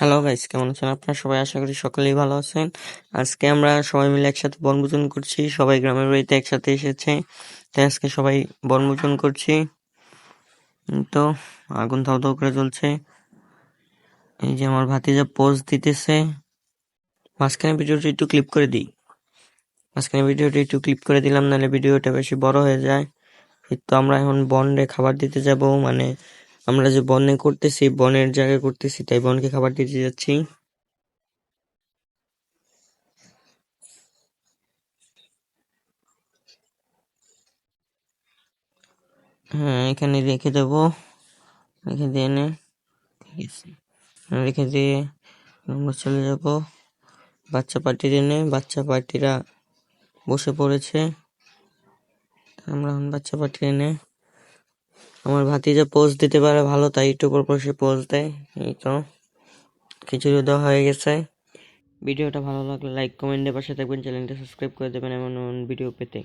Hello guys কেমন আছেন আপনারা? সবাই আশা করি সকলেই ভালো আছেন। আজকে আমরা সবাই মিলে একসাথে বনভোজন করছি। সবাই গ্রামের বাড়িতে একসাথে এসেছে। তাই আজকে সবাই বনভোজন করছি। তো আগুন দাও দাও করে চলছে এই যে আমার ভাতিজা পোজ দিতেছে। মাঝখানে ভিডিওটা একটু ক্লিপ করে দিই। মাঝখানে ভিডিওটা একটু ক্লিপ করে দিলাম, নাহলে ভিডিওটা বেশি বড় হয়ে যায়। তো আমরা এখন বনরে খাবার দিতে যাব। মানে আমরা যে বনে করতেছি, বনের জায়গায় করতেছি, তাই বনকে খাবার দিতে যাচ্ছি। হ্যাঁ এখানে রেখে দেবো। রেখে দিয়ে এনে রেখে দিয়ে আমরা চলে যাব। বাচ্চা পার্টির এনে বাচ্চা পার্টিরা বসে পড়েছে। আমরা এখন বাচ্চা পার্টি এনে আমার ভাতিজা পোস্ট দিতে পারে ভালো, তাই একটু পর পর সে পোজ দেয়। এই তো খিচুড়ি দেওয়া হয়ে গেছে। ভিডিওটা ভালো লাগলে লাইক কমেন্টের পাশে থাকবেন চ্যানেলটা সাবস্ক্রাইব করে দেবেন এমন ভিডিও পেতে।